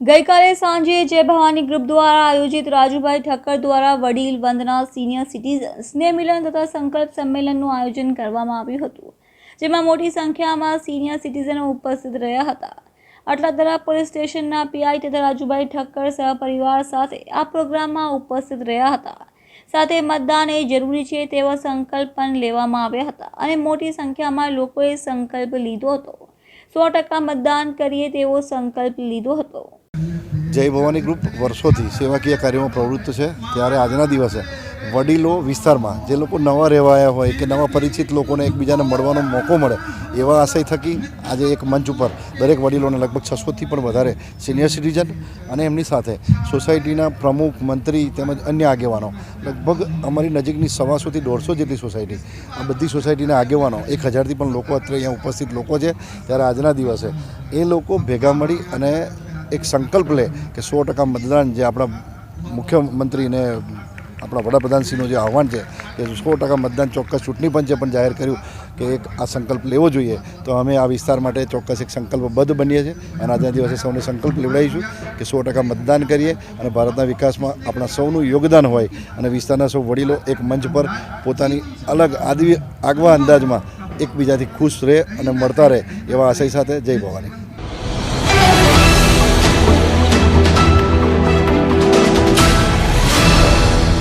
ગઈકાલે સાંજે જય ભવાની ગ્રુપ દ્વારા આયોજિત રાજુભાઈ ઠક્કર દ્વારા વડીલ વંદના સિનિયર સિટીઝન સ્નેહ મિલન તથા સંકલ્પ સંમેલનનું આયોજન કરવામાં આવ્યું હતું, જેમાં મોટી સંખ્યામાં સિનિયર સિટીઝનો ઉપસ્થિત રહ્યા હતા. અટલાદરા પોલીસ સ્ટેશનના પીઆઈ તથા રાજુભાઈ ઠક્કર સહપરિવાર સાથે આ પ્રોગ્રામમાં ઉપસ્થિત રહ્યા હતા. સાથે મતદાન એ જરૂરી છે તેવા સંકલ્પ પણ લેવામાં આવ્યા હતા અને મોટી સંખ્યામાં લોકોએ સંકલ્પ લીધો હતો. સો ટકા મતદાન કરીએ તેવો સંકલ્પ લીધો હતો. જય ભવાની ગ્રુપ વર્ષોથી સેવાકીય કાર્યોમાં પ્રવૃત્ત છે. ત્યારે આજના દિવસે વડીલો વિસ્તારમાં જે લોકો નવા રહેવાયા હોય કે નવા પરિચિત લોકોને એકબીજાને મળવાનો મોકો મળે એવા આશય થકી આજે એક મંચ ઉપર દરેક વડીલોને લગભગ છસોથી પણ વધારે સિનિયર સિટીઝન અને એમની સાથે સોસાયટીના પ્રમુખ, મંત્રી તેમજ અન્ય આગેવાનો, લગભગ અમારી નજીકની સવાસોથી દોઢસો જેટલી સોસાયટી, આ બધી સોસાયટીના આગેવાનો એક હજારથી પણ લોકો અત્યારે અહીંયા ઉપસ્થિત લોકો છે. ત્યારે આજના દિવસે એ લોકો ભેગા મળી અને એક સંકલ્પ લે કે સો ટકા મતદાન જે આપણા મુખ્યમંત્રીને, આપણા વડાપ્રધાનશ્રીનું જે આહવાન છે, કે સો ટકા મતદાન ચોક્કસ ચૂંટણી પંચે પણ જાહેર કર્યું કે એક આ સંકલ્પ લેવો જોઈએ. તો અમે આ વિસ્તાર માટે ચોક્કસ એક સંકલ્પબદ્ધ બનીએ છીએ અને આજના દિવસે સૌને સંકલ્પ લેવડાવીશું કે સો ટકા મતદાન કરીએ અને ભારતના વિકાસમાં આપણા સૌનું યોગદાન હોય અને વિસ્તારના સૌ વડીલો એક મંચ પર પોતાની અલગ આદિ આગવા અંદાજમાં એકબીજાથી ખુશ રહે અને મળતા રહે એવા આશય સાથે જય ભવાની.